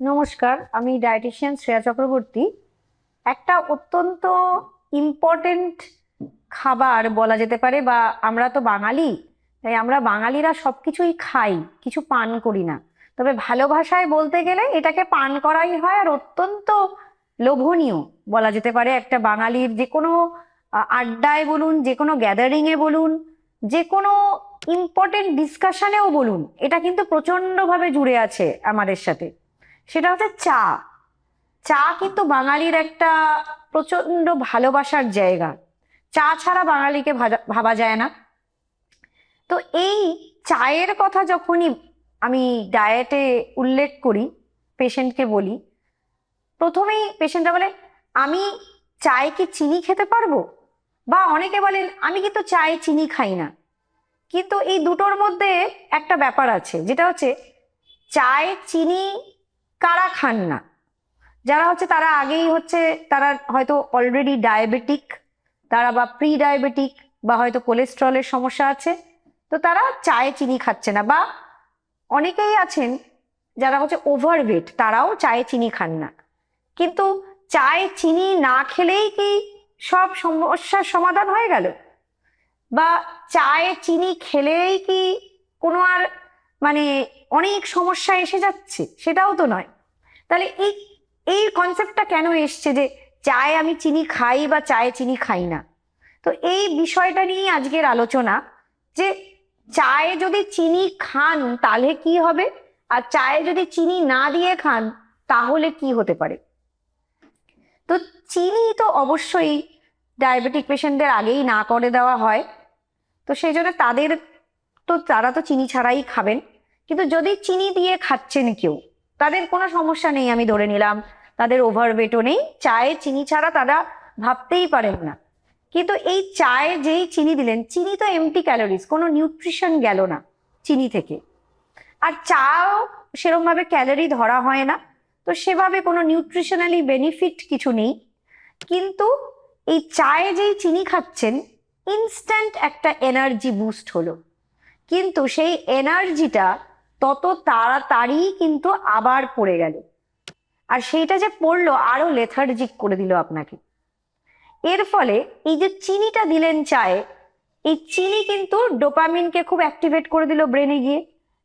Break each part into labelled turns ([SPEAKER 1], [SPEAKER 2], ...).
[SPEAKER 1] নমস্কার, আমি ডায়েটিশিয়ান শ্রেয়া চক্রবর্তী। একটা অত্যন্ত ইম্পর্টেন্ট খাবার বলা যেতে পারে বা আমরা তো বাঙালি, তাই আমরা বাঙালিরা সব কিছুই খাই, কিছু পান করি না। তবে ভালো ভাষায় বলতে গেলে এটাকে পান করাই হয় আর অত্যন্ত লোভনীয় বলা যেতে পারে একটা বাঙালির যে কোনো আড্ডায় বলুন, যে কোনো গ্যাদারিংয়ে বলুন, যে কোনো ইম্পর্টেন্ট ডিসকাশনেও বলুন, এটা কিন্তু প্রচণ্ডভাবে জুড়ে আছে আমাদের সাথে। সেটা হচ্ছে চা। চা কিন্তু বাঙালির একটা প্রচণ্ড ভালোবাসার জায়গা। চা ছাড়া বাঙালিকে ভাবা যায় না। তো এই চায়ের কথা যখনই আমি ডায়েটে উল্লেখ করি পেশেন্টকে বলি, প্রথমেই পেশেন্টরা বলে, আমি চায়ে কি চিনি খেতে পারব? বা অনেকে বলেন, আমি কিন্তু চায়ে চিনি খাই না। কিন্তু এই দুটোর মধ্যে একটা ব্যাপার আছে, যেটা হচ্ছে, চায়ে চিনি কারা খান না? যারা হচ্ছে তারা আগেই হচ্ছে তারা হয়তো অলরেডি ডায়াবেটিক তারা বা প্রি ডায়াবেটিক বা হয়তো কোলেস্ট্রলের সমস্যা আছে। তো তারা চায়ে চিনি খাচ্ছে না বা অনেকেই আছেন যারা হচ্ছে ওভারওয়েট তারাও চায়ে চিনি খান না। কিন্তু চায়ে চিনি না খেলেই কি সব সমস্যার সমাধান হয়ে গেল? বা চায়ে চিনি খেলেই কি কোনো আর মানে অনেক সমস্যা এসে যাচ্ছে, সেটাও তো নয়। তাহলে এই এই কনসেপ্টটা কেন এসছে যে চায়ে আমি চিনি খাই বা চায়ে চিনি খাই না? তো এই বিষয়টা নিয়ে আজকের আলোচনা যে চায়ে যদি চিনি খান তাহলে কি হবে? আর চায়ে যদি চিনি না দিয়ে খান তাহলে কি হতে পারে? তো চিনি তো অবশ্যই ডায়াবেটিক পেশেন্টদের আগেই না করে দেওয়া হয়। তো সেই জন্য তাদের তো তারা তো চিনি ছাড়াই খাবেন। কিন্তু যদি চিনি দিয়ে খাচ্ছেন কেউ, তাদের কোনো সমস্যা নেই, আমি ধরে নিলাম। তাদের ওভারওয়েটও নেই, চায়ে চিনি ছাড়া তারা ভাবতেই পারেন না। কিন্তু এই চায়ে যেই চিনি দিলেন, চিনি তো এমটি ক্যালোরিজ কোনো নিউট্রিশন গেল না চিনি থেকে। আর চাও সেরমভাবে ক্যালোরি ধরা হয় না, তো সেভাবে কোনো নিউট্রিশনালি বেনিফিট কিছু নেই। কিন্তু এই চায়ে যেই চিনি খাচ্ছেন ইনস্ট্যান্ট একটা এনার্জি বুস্ট হলো। কিন্তু সেই এনার্জিটা তত তাড়াতাড়ি কিন্তু আবার পড়ে গেল। আর সেইটা যে পড়ল আরও লেথার্জিক করে দিল আপনাকে। এর ফলে এই যে চিনিটা দিলেন চায়ে, এই চিনি কিন্তু ডোপামিনকে খুব অ্যাক্টিভেট করে দিল ব্রেনে গিয়ে,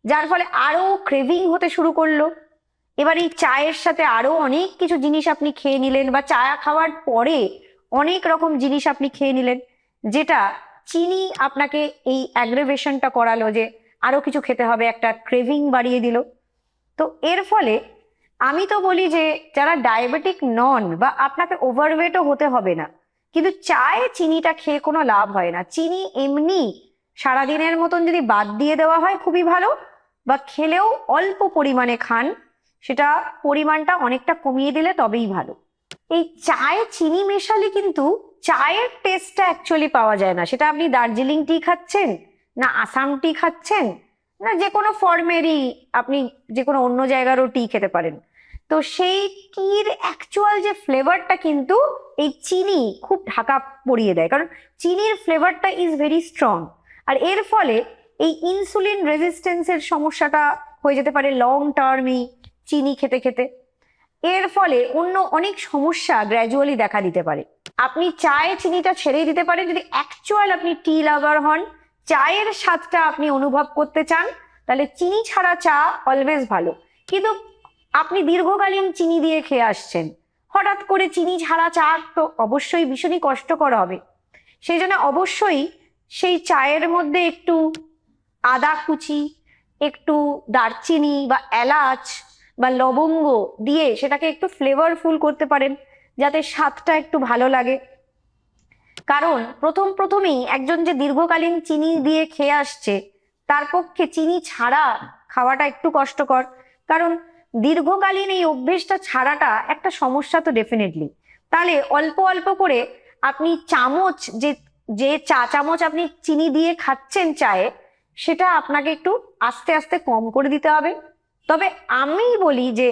[SPEAKER 1] যার ফলে আরও ক্রেভিং হতে শুরু করল। এবার এই চায়ের সাথে আরও অনেক কিছু জিনিস আপনি খেয়ে নিলেন বা চা খাওয়ার পরে অনেক রকম জিনিস আপনি খেয়ে নিলেন, যেটা চিনি আপনাকে এই অ্যাগ্রেভেশনটা করালো যে আরও কিছু খেতে হবে, একটা ক্রেভিং বাড়িয়ে দিল। তো এর ফলে আমি তো বলি যে যারা ডায়াবেটিক নন বা আপনাকে ওভারওয়েটও হতে হবে না, কিন্তু চায়ে চিনিটা খেয়ে কোনো লাভ হয় না। চিনি এমনি সারাদিনের মতন যদি বাদ দিয়ে দেওয়া হয় খুবই ভালো, বা খেলেও অল্প পরিমাণে খান, সেটা পরিমাণটা অনেকটা কমিয়ে দিলে তবেই ভালো। এই চায়ে চিনি মেশালে কিন্তু চায়ের টেস্টটা অ্যাকচুয়ালি পাওয়া যায় না। সেটা আপনি দার্জিলিং টি খাচ্ছেন, না আসাম টি খাচ্ছেন, না যে কোনো ফর্মেরই আপনি যে কোনো অন্য জায়গারও টি খেতে পারেন। তো সেই টির অ্যাকচুয়াল যে ফ্লেভারটা কিন্তু এই চিনি খুব ঢাকা পড়িয়ে দেয়। কারণ চিনির ফ্লেভারটা ইজ ভেরি স্ট্রং আর এর ফলে এই ইনসুলিন রেজিস্ট্যান্সের সমস্যাটা হয়ে যেতে পারে লং টার্মই চিনি খেতে খেতে। এর ফলে অন্য অনেক সমস্যা গ্র্যাজুয়ালি দেখা দিতে পারে। আপনি চায়ে চিনিটা ছেড়েই দিতে পারেন। যদি অ্যাকচুয়াল আপনি টি লাভার হন, চায়ের স্বাদটা আপনি অনুভব করতে চান, তাহলে চিনি ছাড়া চা অলওয়েজ ভালো। কিন্তু আপনি দীর্ঘকালীন চিনি দিয়ে খেয়ে আসছেন, হঠাৎ করে চিনি ছাড়া চা তো অবশ্যই ভীষণই কষ্টকর হবে। সেই জন্য অবশ্যই সেই চায়ের মধ্যে একটু আদা কুচি, একটু দারচিনি বা এলাচ বা লবঙ্গ দিয়ে সেটাকে একটু ফ্লেভারফুল করতে পারেন। যাতে স্বাদটা একটু ভালো লাগে। কারণ প্রথম প্রথমেই একজন যে দীর্ঘকালীন চিনি দিয়ে খেয়ে আসছে, তার পক্ষে চিনি ছাড়া খাওয়াটা একটু কষ্টকর। কারণ দীর্ঘকালীন এই অভ্যেসটা ছাড়াটা একটা সমস্যা তো ডেফিনেটলি তাহলে অল্প অল্প করে আপনি চামচ যে যে চা, চামচ আপনি চিনি দিয়ে খাচ্ছেন চায়ে, সেটা আপনাকে একটু আস্তে আস্তে কম করে দিতে হবে। তবে আমি বলি যে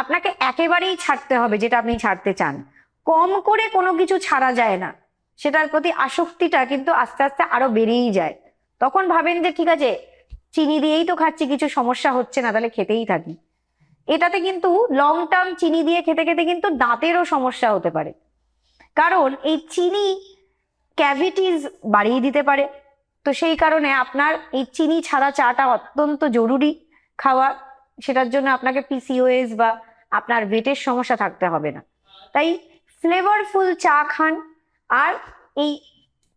[SPEAKER 1] আপনাকে একেবারেই ছাড়তে হবে যেটা আপনি ছাড়তে চান। কম করে কোনো কিছু ছাড়া যায় না। সেটার প্রতি আসক্তিটা কিন্তু আস্তে আস্তে আরও বেড়েই যায়। তখন ভাবেন যে, ঠিক আছে, চিনি দিয়েই তো খাচ্ছি, কিছু সমস্যা হচ্ছে না, তাহলে খেতেই থাকি। এটাতে কিন্তু লং টার্ম চিনি দিয়ে খেতে খেতে কিন্তু দাঁতেরও সমস্যা হতে পারে। কারণ এই চিনি ক্যাভিটিস বাড়িয়ে দিতে পারে। তো সেই কারণে আপনার এই চিনি ছাড়া চাটা অত্যন্ত জরুরি। খাওয়া সেটার জন্য আপনাকে পিসিওএস বা আপনার ওয়েটের সমস্যা থাকতে হবে না। তাই ফ্লেভারফুল চা খান আর এই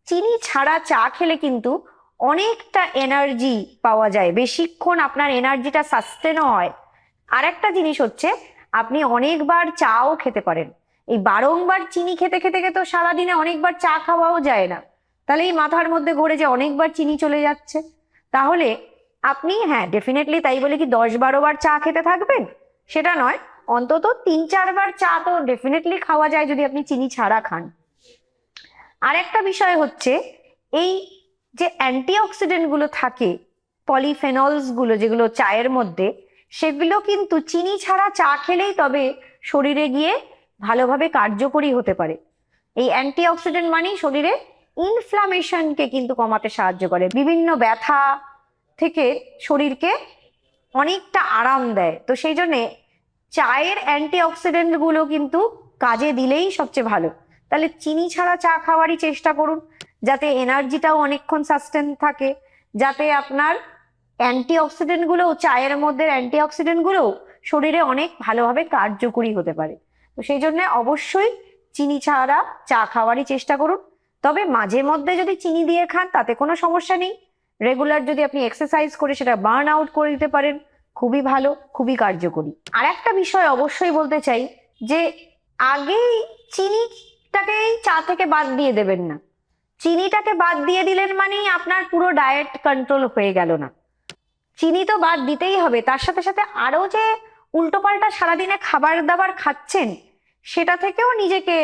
[SPEAKER 1] চিনি ছাড়া চা খেলে কিন্তু অনেকটা এনার্জি পাওয়া যায়। বেশিক্ষণ আপনার এনার্জিটা সাস্টেনও হয়। আর একটা জিনিস হচ্ছে, আপনি অনেকবার চাও খেতে পারেন। এই বারংবার চিনি খেতে খেতে খেতে সারাদিনে অনেকবার চা খাওয়াও যায় না। তাহলে এই মাথার মধ্যে ঘুরে যে অনেকবার চিনি চলে যাচ্ছে। তাহলে আপনি হ্যাঁ ডেফিনেটলি তাই বলে কি দশ বারো বার চা খেতে থাকবেন? সেটা নয়, অন্তত তিন চারবার চা তো ডেফিনেটলি খাওয়া যায় যদি আপনি চিনি ছাড়া খান। আর একটা বিষয় হচ্ছে, এই যে অ্যান্টিঅক্সিডেন্টগুলো থাকে পলিফেনলসগুলো যেগুলো চায়ের মধ্যে, সেগুলো কিন্তু চিনি ছাড়া চা খেলেই তবে শরীরে গিয়ে ভালোভাবে কার্যকরী হতে পারে। এই অ্যান্টিঅক্সিডেন্ট মানেই শরীরে ইনফ্লামেশনকে কিন্তু কমাতে সাহায্য করে। বিভিন্ন ব্যথা থেকে শরীরকে অনেকটা আরাম দেয়। তো সেই জন্যে চায়ের অ্যান্টিঅক্সিডেন্টগুলো কিন্তু কাজে দিলেই সবচেয়ে ভালো। তাহলে চিনি ছাড়া চা খাওয়ারই চেষ্টা করুন, যাতে এনার্জিটাও অনেকক্ষণ সাস্টেন থাকে, যাতে আপনার অ্যান্টিঅক্সিডেন্টগুলো চায়ের মধ্যে অ্যান্টিঅক্সিডেন্টগুলো শরীরে অনেক ভালোভাবে কার্যকরী হতে পারে। তো সেই জন্য অবশ্যই চিনি ছাড়া চা খাওয়ারই চেষ্টা করুন। তবে মাঝে মধ্যে যদি চিনি দিয়ে খান, তাতে কোনো সমস্যা নেই। রেগুলার যদি আপনি এক্সারসাইজ করে সেটা বার্ন আউট করে দিতে পারেন, খুবই ভালো, খুবই কার্যকরী। আর একটা বিষয় অবশ্যই বলতে চাই যে, আগেই চিনিটাকেই চা থেকে বাদ দিয়ে দেবেন না। চিনিটাকে বাদ দিয়ে দিলেন মানেই আপনার পুরো ডায়েট কন্ট্রোল হয়ে গেল না। চিনি তো বাদ দিতেই হবে, তার সাথে সাথে আরও যে উল্টোপাল্টা সারাদিনে খাবার দাবার খাচ্ছেন, সেটা থেকেও নিজেকে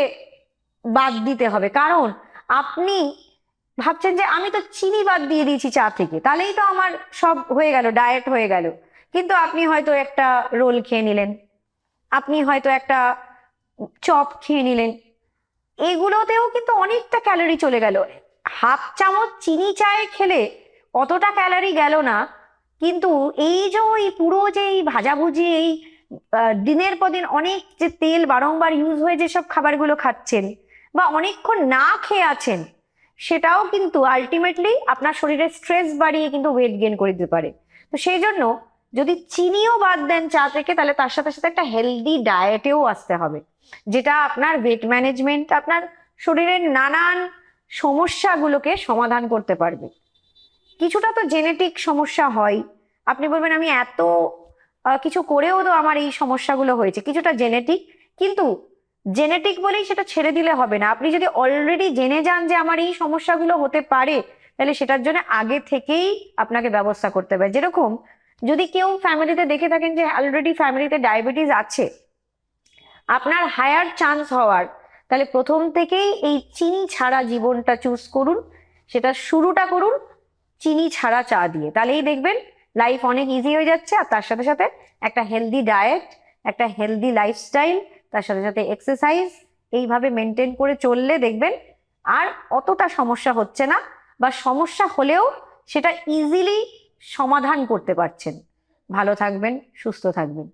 [SPEAKER 1] বাদ দিতে হবে। কারণ আপনি ভাবছেন যে আমি তো চিনি বাদ দিয়ে দিয়েছি চা থেকে, তাহলেই তো আমার সব হয়ে গেল ডায়েট হয়ে গেল। কিন্তু আপনি হয়তো একটা রোল খেয়ে নিলেন, আপনি হয়তো একটা চপ খেয়ে নিলেন। এগুলোতেও কিন্তু অনেকটা ক্যালোরি চলে গেল। হাফ চামচ চিনি চায়ে খেলে অতটা ক্যালোরি গেল না, কিন্তু এই যে ওই পুরো যে এই ভাজাভুজি, এই দিনের পর দিন অনেক যে তেল বারংবার ইউজ হয়ে যেসব খাবারগুলো খাচ্ছেন বা অনেকক্ষণ না খেয়ে আছেন সেটাও কিন্তু আলটিমেটলি আপনার শরীরে স্ট্রেস বাড়িয়ে কিন্তু ওয়েট গেন করে দিতে পারে। তো সেই জন্য যদি চিনিও বাদ দেন চা থেকে, তাহলে তার সাথে সাথে একটা হেলদি ডায়েটেও আসতে হবে, যেটা আপনার ওয়েট ম্যানেজমেন্ট আপনার শরীরের নানান সমস্যাগুলোকে সমাধান করতে পারবে। কিছুটা তো জেনেটিক সমস্যা হয়। আপনি বলবেন, আমি এত কিছু করেও তো আমার এই সমস্যাগুলো হয়েছে। কিছুটা জেনেটিক কিন্তু জেনেটিক বলেই সেটা ছেড়ে দিলে হবে না। আপনি যদি অলরেডি জেনে যান যে আমার এই সমস্যাগুলো হতে পারে, তাহলে সেটার জন্য আগে থেকেই আপনাকে ব্যবস্থা করতে হবে। যেরকম যদি কেউ ফ্যামিলিতে দেখে থাকেন যে অলরেডি ফ্যামিলিতে ডায়াবেটিস আছে, আপনার হায়ার চান্স হওয়ার, তাহলে প্রথম থেকেই এই চিনি ছাড়া জীবনটা চুজ করুন। সেটা শুরুটা করুন, চিনি ছাড়া চা দিয়ে। তাহলেই দেখবেন লাইফ অনেক ইজি হয়ে যাচ্ছে আর তার সাথে সাথে একটা হেলদি ডায়েট একটা হেলদি লাইফস্টাইল তার সাথে সাথে এক্সারসাইজ এইভাবে মেনটেন করে চললে দেখবেন আর অতটা সমস্যা হচ্ছে না বা সমস্যা হলেও সেটা ইজিলি সমাধান করতে পারছেন। ভালো থাকবেন, সুস্থ থাকবেন।